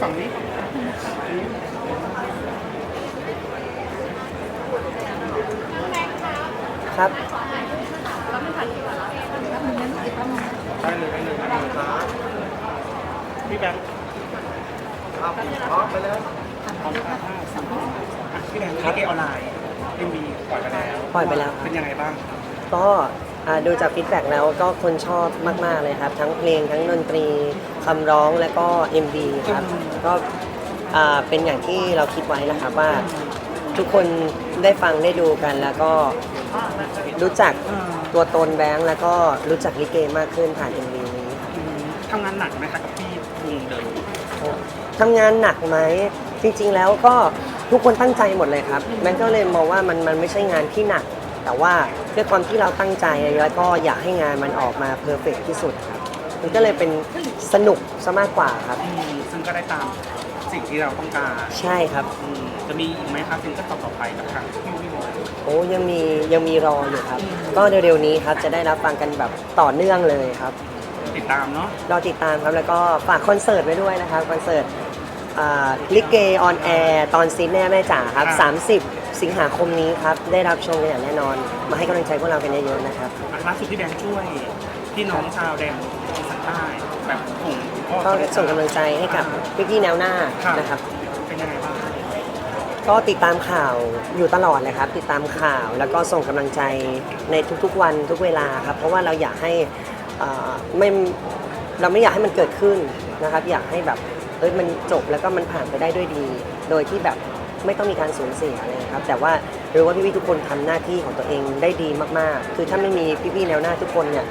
ฝั่งนี้ครับได้เลยได้เลยได้เลยครับพี่แบงค์ครับพร้อมไปแล้วพร้อมครับอะพี่แบงค์ลิเกออนไลน์เอ็มวีปล่อยไปแล้ว ปล่อยไปแล้ว เป็นยังไงบ้าง ก็อ่า ดูจากฟีดแบ็กแล้วก็คนชอบมาก ๆ เลยครับ ทั้งเพลงทั้งดนตรีคำร้องและก็ MV ครับ ก็อ่าเป็นอย่างที่เราคิดไว้นะครับว่าทุกคนได้ฟังได้ดูกันแล้วก็รู้จักตัวตนแบงค์แล้วก็รู้จักลิเกมากขึ้นผ่าน MV นี้ครับอืมทำงานหนักไหมคะกับพี่วงเดิมทำงานหนักไหมจริงๆแล้วก็ทุกคนตั้งใจหมดเลยครับแบงค์ก็เลยมองว่ามันมันไม่ใช่งานที่หนัก แต่ว่าด้วยความที่เราตั้งใจแล้วก็อยากให้งานมันออกมาเพอร์เฟกที่สุดครับมันก็เลยเป็นสนุกซะมากกว่าครับ อืมซึ่งก็ได้ตามสิ่งที่เราต้องการใช่ครับ อืมจะมีอีกไหมคะซิงเกิลต่อๆไปกับทางพี่วิวโอ้ยังมียังมีรออยู่ครับ ก็เร็วๆนี้ครับจะได้รับฟังกันแบบต่อเนื่องเลยครับ ติดตามเนาะรอติดตามครับแล้วก็ฝากคอนเสิร์ตไว้ด้วยนะครับคอนเสิร์ตอ่าลิเกออนแอร์ตอนซีนแน่แม่จ๋าครับ 30 สิงหาคมนี้ครับ ได้รับชมกันอย่างแน่นอน มาให้กำลังใจพวกเรากันเยอะๆนะครับอะล่าสุดพี่แบงค์ช่วยพี่น้องชาวแดนอีสานใต้แบบผมก็ส่งกำลังใจให้กับพี่ๆแนวหน้าครับนะครับ เป็นยังไงบ้างก็ติดตามข่าวอยู่ตลอดเลยครับ ติดตามข่าวแล้วก็ส่งกำลังใจในทุกๆวันทุกเวลาครับ เพราะว่าเราอยากให้อ่าไม่เราไม่อยากให้มันเกิดขึ้นนะครับ อยากให้แบบเอ้ยมันจบแล้วก็มันผ่านไปได้ด้วยดี โดยที่แบบ ไม่ต้องมีการสูญเสียเลยครับแต่ว่ารู้ว่าพี่ๆทุกคนทำหน้าที่ของตัวเองได้ดีมากๆ คือถ้าไม่มีพี่ๆแนวหน้าทุกคนเนี่ย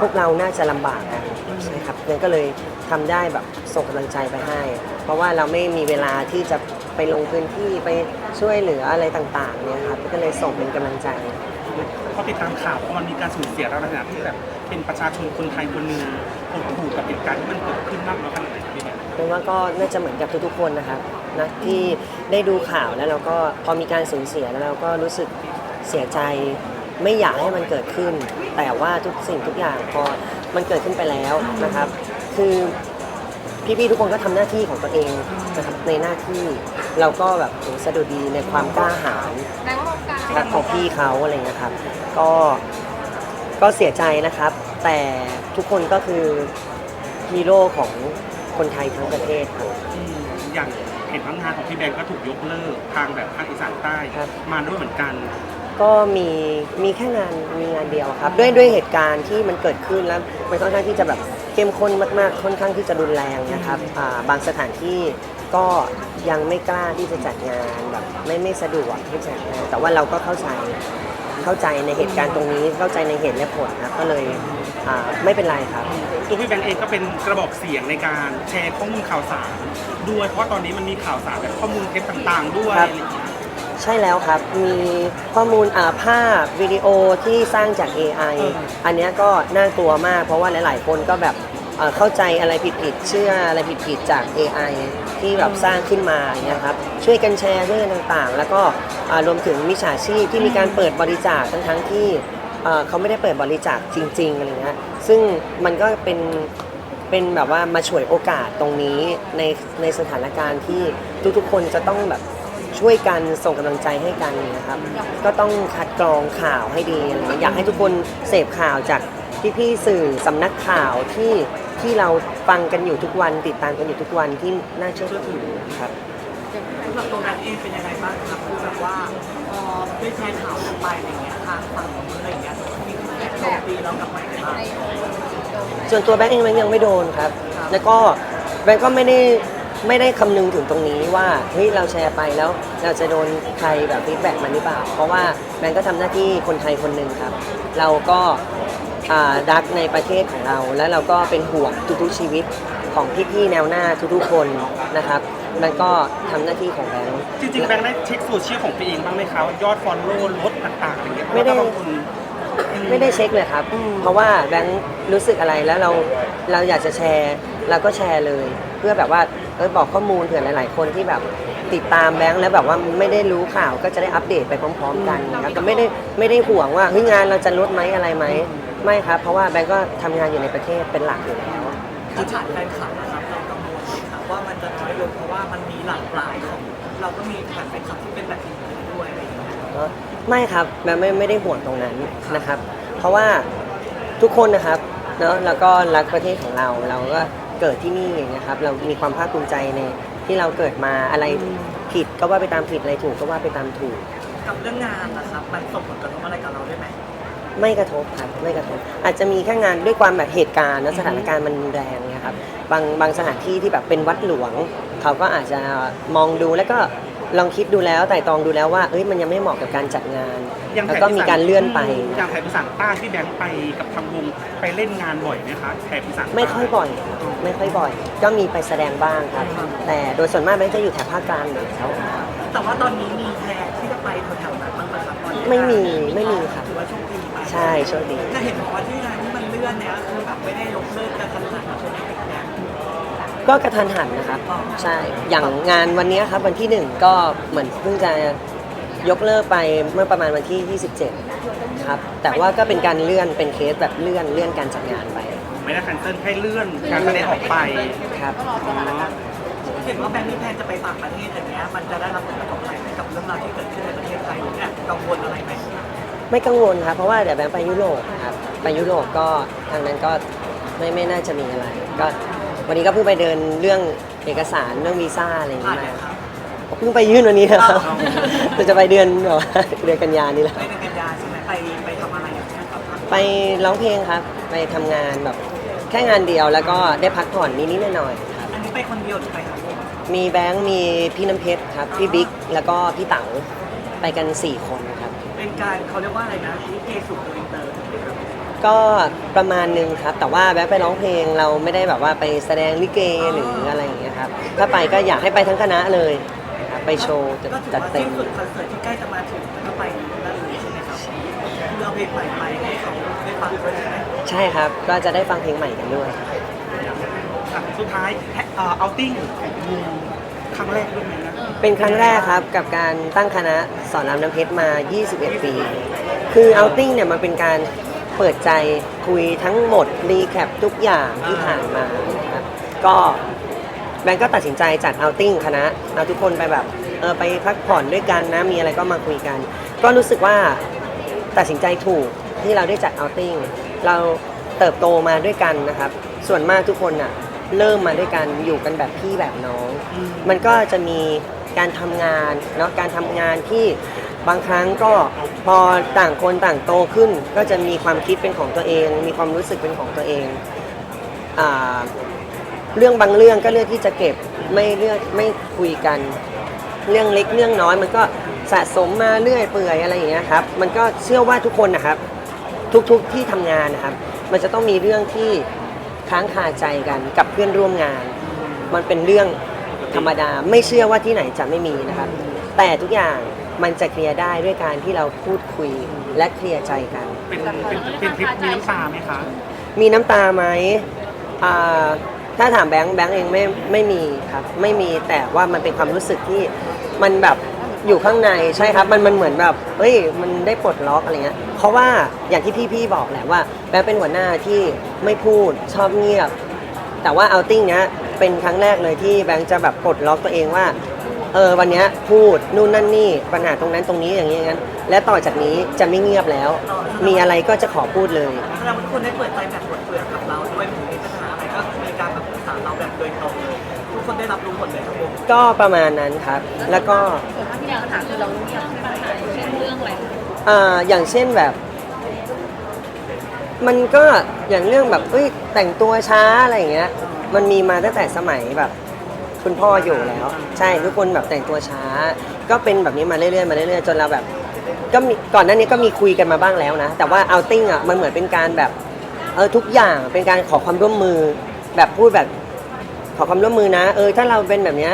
พวกเราน่าจะลำบากนะใช่ครับนั่นก็เลยทำได้แบบส่งกำลังใจไปให้ เพราะว่าเราไม่มีเวลาที่จะไปลงพื้นที่ไปช่วยเหลืออะไรต่างๆเนี่ยครับก็เลยส่งเป็นกำลังใจเขาติดตามข่าวเพราะมันมีการสูญเสียเราในฐานะที่แบบเป็นประชาชนคนไทยคนหนึ่งหดหู่กับเหตุการณ์ที่มันเกิดขึ้นมากน้อยขนาดไหนพี่แบงค์เพราะว่าก็น่าจะเหมือนกับทุกๆคนนะครับ นะที่ได้ดูข่าวแล้วเราก็พอมีการสูญเสียแล้วเราก็รู้สึกเสียใจไม่อยากให้มันเกิดขึ้น แต่ว่าทุกสิ่งทุกอย่างพอมันเกิดขึ้นไปแล้วนะครับ คือพี่ๆทุกคนก็ทำหน้าที่ของตัวเองนะครับในหน้าที่เราก็แบบโอ้สะดุดีในความกล้าหาญแรงว่าโอกาสครับของพี่เขาอะไรเงี้ยครับ ก็ก็เสียใจนะครับ แต่ทุกคนก็คือฮีโร่ของคนไทยทั้งประเทศครับอืมอย่าง เห็นว่างานของพี่แบงค์ก็ถูกยกเลิกทางแบบภาคอีสานใต้ ครับ มาด้วยเหมือนกัน ก็มีมีแค่งานมีงานเดียวครับ ด้วยด้วยเหตุการณ์ที่มันเกิดขึ้นแล้วมันค่อนข้างที่จะแบบเข้มข้นมากๆ ค่อนข้างที่จะรุนแรงนะครับอ่าบางสถานที่ก็ยังไม่กล้าที่จะจัดงานแบบไม่ไม่สะดวกที่จะจัดงานแต่ว่าเราก็เข้าใจเข้าใจในเหตุการณ์ตรงนี้เข้าใจในเหตุและผลครับก็เลย อ่าไม่เป็นไรครับ ตัวพี่แบงค์เองก็เป็นกระบอกเสียงในการแชร์ข้อมูลข่าวสารด้วยเพราะว่าตอนนี้มันมีข่าวสารแบบข้อมูลเท็จต่างๆ ด้วยครับ อะไรอย่างเงี้ยใช่แล้วครับ มีข้อมูลอ่าภาพวิดีโอที่สร้างจาก AI อันเนี้ยก็น่ากลัวมาก เพราะว่าหลาย ๆ คนก็แบบเอ่อเข้าใจอะไรผิดๆเชื่ออะไรผิดๆจาก AI ที่แบบสร้างขึ้นมาอย่างเงี้ยครับช่วยกันแชร์ช่วยกันต่างๆ แล้วก็อ่ารวมถึงมิจฉาชีพที่มีการเปิดบริจาคทั้งๆที่ เอ่อเขาไม่ได้เปิดบริจาคจริงๆอะไรเงี้ยซึ่งมันก็เป็นเป็นแบบว่ามาฉวยโอกาสตรงนี้ในในสถานการณ์ที่ทุกๆคนจะต้องแบบช่วยกันส่งกำลังใจให้กันนะครับ ก็ต้องคัดกรองข่าวให้ดีอะไรเงี้ยอยากให้ทุกคนเสพข่าวจากพี่ๆสื่อสำนักข่าวที่ที่เราฟังกันอยู่ทุกวัน ติดตามกันอยู่ทุกวันที่น่าเชื่อถือครับสำหรับตัวนั้นเองเป็นยังไงบ้างครับคือแบบว่า ได้แชร์ข่าวกันไปอย่างเงี้ยทางฝั่งของอะไรอย่างเงี้ยมีแอบโจมตีเรากลับมาไหมบ้าง ส่วนตัวแบงค์เองแบงค์ยังไม่โดนครับ แล้วก็แบงค์ก็ไม่ได้ไม่ได้คำนึงถึงตรงนี้ว่าเฮ้ยเราแชร์ไปแล้วเราจะโดนใครแบบฟีดแบ็กมันหรือเปล่า เพราะว่าแบงค์ก็ทำหน้าที่คนไทยคนหนึ่งครับ เราก็อ่ารักในประเทศของเรา แล้วเราก็เป็นห่วงทุกๆชีวิตของพี่ๆแนวหน้าทุกๆคนนะครับ แบงค์ก็ทำหน้าที่ของแบงค์จริงๆแบงค์ได้เช็คโซเชียลของตัวเองบ้างไหมคะว่ายอดฟอลโล่ลดต่างๆอย่างเงี้ยไม่ได้เพราะว่าบางคนไม่ได้เช็คเลยครับเพราะว่าแบงค์รู้สึกอะไรแล้วเราเราอยากจะแชร์เราก็แชร์เลย เพื่อแบบว่าเออบอกข้อมูลเผื่อหลายๆ คนที่แบบติดตามแบงค์แล้วแบบว่าไม่ได้รู้ข่าวก็จะได้อัปเดตไปพร้อม ๆ กันนะครับแต่ไม่ได้ไม่ได้ห่วงว่าเฮ้ยงานเราจะลดไหมอะไรไหมไม่ครับ เพราะว่าแบงค์ก็ทำงานอยู่ในประเทศเป็นหลักอยู่แล้วคือฐานแฟนคลับนะครับเรากังวลไหมครับว่ามันจะน้อ หลากหลายของ เราก็มีแบบเป็นคำที่เป็นแบบนี้ด้วยอะไรอย่างเงี้ยเนอะไม่ครับแม่ไม่ไม่ได้ห่วงตรงนั้นนะครับ เพราะว่าทุกคนนะครับเนาะแล้วก็รักประเทศของเราเราก็เกิดที่นี่นะครับ เรามีความภาคภูมิใจในที่เราเกิดมาอะไรผิดก็ว่าไปตามผิดอะไรถูกก็ว่าไปตามถูก กับเรื่องงานนะครับ มันส่งผลกระทบอะไรกับเราได้ไหม ไม่กระทบครับไม่กระทบ อาจจะมีแค่งานด้วยความแบบเหตุการณ์และสถานการณ์มันรุนแรงเนี่ยครับบางบางสถานที่ที่แบบเป็นวัดหลวง เขาก็อาจจะมองดูแล้วก็ลองคิดดูแล้วไต่ตรองดูแล้วว่าเอ้ยมันยังไม่เหมาะกับการจัดงาน อย่างแล้วก็มีการเลื่อนไป อย่างแถบอีสานใต้ที่แบงค์ไปกับทางวงไปเล่นงานบ่อยไหมคะแถบอีสานใต้ ไม่ค่อยบ่อยครับไม่ค่อยบ่อย ก็มีไปแสดงบ้างครับ แต่โดยส่วนมากแบงค์จะอยู่แถบภาคกลางอยู่แล้วแต่ว่าตอนนี้มีแพลนที่จะไปแถวๆนั้นบ้างไหมครับตอนนี้ไม่มีไม่มีครับถือว่าโชคดีไปใช่โชคดี จะเห็นบอกว่าที่งานที่มันเลื่อนเนี่ยคือแบบไม่ได้ยกเลิกการทำงานของคนในงาน ก็กระทันหันนะครับใช่อย่างงานวันนี้ครับวันที่หนึ่งก็เหมือนเพิ่งจะยกเลิกไปเมื่อประมาณวันที่ 27 ครับ แต่ว่าก็เป็นการเลื่อนเป็นเคสแบบเลื่อนเลื่อนการจัดงานไป ไม่ได้แคนเซิลให้เลื่อนการแสดงออกไปครับอ๋อเห็นว่าแบงค์นี่แพลนจะไปต่างประเทศอย่างเงี้ยมันจะได้รับผลกระทบอะไรไหมกับเรื่องราวที่เกิดขึ้นในประเทศไทยเนี่ยกังวลอะไรไหมไม่กังวลครับเพราะว่าเดี๋ยวแบงค์ไปยุโรปครับไปยุโรปก็ทางนั้นก็ไม่ไม่น่าจะมีอะไร ก็ วันนี้ก็เพิ่งไปเดินเรื่องเอกสารเรื่องวีซ่าอะไรอย่างผ่าเงี้นยไหมมาครับ เพิ่งไปยื่นวันนี้นะครับแต่จะไปเดือนแบบว่าเดือนกันยานี่แหละ ไปในกันยาใช่ไหมไปไปทำอะไรอย่างเงี้ยครับไปร้องเพลงครับ ไปทำงานแบบแค่งานเดียวแล้วก็ได้พักผ่อนนิดๆหน่อยๆครับ อันนี้ไปคนเดียวหรือไปกับวงมีแบงค์มีพี่น้ำเพชรครับ พี่บิ๊กแล้วก็พี่เต๋าไปกัน 4 คนครับ เป็นการเขาเรียกว่าอะไรนะลิเกสู่อินเตอร์ ก็ประมาณนึงครับ แต่ว่าแบงค์ไปร้องเพลงเราไม่ได้แบบว่าไปแสดงลิเกหรืออะไรอย่างเงี้ยครับ ถ้าไปก็อยากให้ไปทั้งคณะเลยครับไปโชว์จัดก็ถือจัดว่าเต็สิ้มนสุดคอนเสิร์ตที่ใกล้จะมาถึงแล้วก็ไปนั่นเลยใช่ไหมครับคือเอาเพลงใหม่ไปให้เขาได้ฟังด้วยใช่ไหมใช่ครับ ก็จะได้ฟังเพลงใหม่กันด้วย อะสุดท้ายเอ่อเอาติ้งวงครั้งแรกด้วยไหมนะเป็นครั้งแรกครับกับการตั้งคณะสอนรามน้ำเพชรมา 21 ปี คือเอาติ้งเนี่ยมันเป็นการ เปิดใจคุยทั้งหมดรีแคปทุกอย่างที่ผ่านมานะครับก็แบงก์ก็ตัดสินใจจัดเอาติ้งคณะเอาทุกคนไปแบบเออไปพักผ่อนด้วยกันนะมีอะไรก็มาคุยกัน ก็รู้สึกว่าตัดสินใจถูกที่เราได้จัดเอาติ้งเราเติบโตมาด้วยกันนะครับ ส่วนมากทุกคนอะเริ่มมาด้วยกันอยู่กันแบบพี่แบบน้อง มันก็จะมีการทำงานเนาะการทำงานที่ บางครั้งก็พอต่างคนต่างโตขึ้น ก็จะมีความคิดเป็นของตัวเอง มีความรู้สึกเป็นของตัวเองอเรื่องบางเรื่องก็เลือกที่จะเก็บไม่เลือกไม่คุยกัน เรื่องเล็กเรื่องน้อย มันก็สะสมมาเรื่อยเปื่อยอะไรอย่างเงี้ยครับ มันก็เชื่อว่าทุกคนนะครับ ทุกๆที่ทำงานนะครับ มันจะต้องมีเรื่องที่ค้างคาใจกันกับเพื่อนร่วมงาน มันเป็นเรื่องธรรมดาไม่เชื่อว่าที่ไหนจะไม่มีนะครับ แต่ทุกอย่าง มันจะเคลียร์ได้ด้วยการที่เราพูดคุยและเคลียร์ใจกัน เป็นเป็นเป็นทริปมีน้ำตาไหมคะมีน้ำตาไหมอ่าถ้าถามแบงค์แบงค์เองไม่ไม่มีครับ ไม่มีแต่ว่ามันเป็นความรู้สึกที่มันแบบอยู่ข้างในใช่ครับมันมันเหมือนแบบเฮ้ยมันได้ปลดล็อกอะไรเงี้ยเพราะว่าอย่างที่พี่ๆบอกแหละว่า แบงค์เป็นหัวหน้าที่ไม่พูดชอบเงียบ แต่ว่าเอาติ้งเนี้ยเป็นครั้งแรกเลยที่แบงค์จะแบบปลดล็อกตัวเองว่า เออวันเนี้ยพูดนู่นนั่นนี่ปัญหาตรงนั้นตรงนี้อย่างนี้อย่างนั้น และต่อจากนี้จะไม่เงียบแล้ว มีอะไรก็จะขอพูดเลย แสดงว่าทุกคนได้เปิดใจแบบหมดเปลือกกับเราด้วยไม่มีปัญหาอะไรก็มีการแบบปรึกษาเราแบบโดยตรงเลยทุกคนได้รับรู้หมดเลยทั้งวงก็ประมาณนั้นครับ แล้วก็ ส่วนมากที่อยากถามคือเราเรื่องปัญหาเช่นเรื่องอะไรอ่าอย่างเช่นแบบ มันก็อย่างเรื่องแบบเอ้ยแต่งตัวช้าอะไรอย่างเงี้ย มันมีมาตั้งแต่สมัยแบบ คุณพ่ออยู่แล้ว ใช่ทุกคนแบบแต่งตัวช้า ก็เป็นแบบนี้มาเรื่อยๆมาเรื่อยๆจนเราแบบก็มีก่อนหน้านี้ก็มีคุยกันมาบ้างแล้วนะ แต่ว่าเอาติ้งอะมันเหมือนเป็นการแบบเออทุกอย่างเป็นการขอความร่วมมือ แบบพูดแบบขอความร่วมมือนะ เออถ้าเราเป็นแบบเนี้ย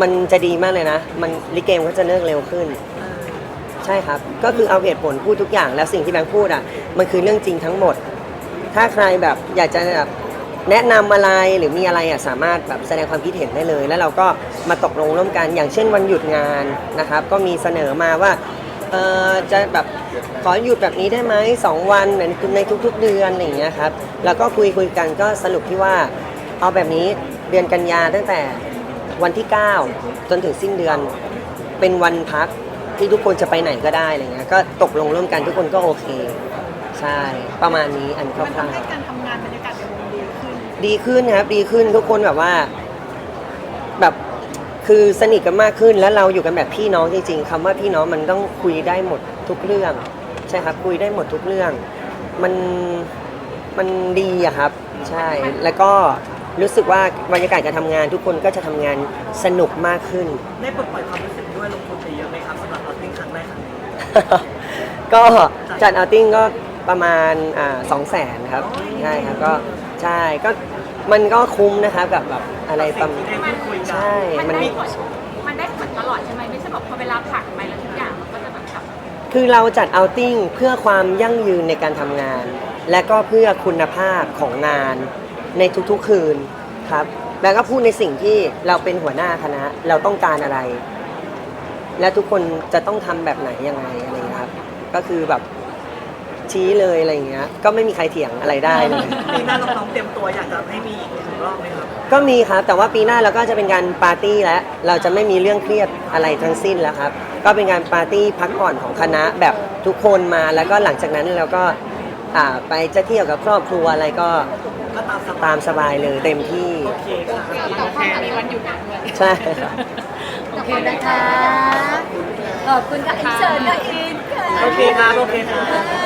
มันจะดีมากเลยนะ มันลิเกมก็จะเลิกเร็วขึ้น ใช่ครับ ก็คือเอาเหตุผลพูดทุกอย่างแล้วสิ่งที่แบงค์พูดอะมันคือเรื่องจริงทั้งหมด ถ้าใครแบบอยากจะแบบ แนะนำอะไรหรือมีอะไรอะสามารถแบบแสดงความคิดเห็นได้เลย แล้วเราก็มาตกลงร่วมกันอย่างเช่นวันหยุดงานนะครับ ก็มีเสนอมาว่าเออจะแบบขอหยุดแบบนี้ได้ไหมสองวันในในทุก ๆ เดือนอะไรอย่างเงี้ยครับแล้วก็คุยคุยกันก็สรุปที่ว่าเอาแบบนี้เดือนกันยาตั้งแต่วันที่ 9 จนถึงสิ้นเดือนเป็นวันพักที่ทุกคนจะไปไหนก็ได้อะไรเงี้ยก็ตกลงร่วมกันทุกคนก็โอเค ใช่ ประมาณนี้อันคมันร่าวท ดีขึ้นๆดีขึ้นครับดีขึ้นทุกคนแบบว่า แบบคือสนิทกันมากขึ้นแล้วเราอยู่กันแบบพี่น้องจริงๆคำว่าพี่น้องมันต้องคุยได้หมดทุกเรื่อง ใช่ครับคุยได้หมดทุกเรื่อง มันมันดีอะครับ ใช่แล้วก็รู้สึกว่าบรรยากาศการทำงาน ทุกคนก็จะทำงานสนุกมากขึ้น ได้ปลดปล่อยความรู้สึกด้วยลงทุนไปเยอะไหมครับสำหรับเราติ้งครั้งแรกครั้งนี้ก็จัดเอาติ้งก็ประมาณอ่าสองแสนครับใช่ครับก็ ใช่ก็มันก็คุ้มนะครับกับแบบอะไรประมาณที่ได้พูดคุยกัน ใช่มันมันได้ผลมันได้ผลตลอดใช่ไหมไม่ใช่แบบพอเวลาผ่านไปแล้วทุกอย่างมันก็จะแบบกลับคือเราจัดเอาติ้งเพื่อความยั่งยืนในการทำงาน และก็เพื่อคุณภาพของงานในทุกๆคืนครับแล้วก็พูดในสิ่งที่เราเป็นหัวหน้าคณะเราต้องการอะไร และทุกคนจะต้องทำแบบไหนยังไงอะไรอย่างเงี้ยครับ ก็คือแบบ ชี้เลยอะไรอย่างเงี้ย ก็ไม่มีใครเถียงอะไรได้เลย ปีหน้าน้องๆเตรียมตัวอยากจะให้มีอีกหนึ่งรอบไหมครับก็มีครับ แต่ว่าปีหน้าเราก็จะเป็นการปาร์ตี้แล้ว เราจะไม่มีเรื่องเครียดอะไรทั้งสิ้นแล้วครับ ก็เป็นการปาร์ตี้พักผ่อนของคณะแบบทุกคนมา แล้วก็หลังจากนั้นเราก็อ่าไปจะเที่ยวกับครอบครัวอะไรก็ก็ตามสบายตามสบายเลยเต็มที่ โอเคค่ะแต่ว่ามีวันหยุดด้วยใช่ครับโอเคนะคะ ขอบคุณค่ะอินเสิร์ตค่ะอินค่ะ โอเคครับโอเคครับโอเคครับ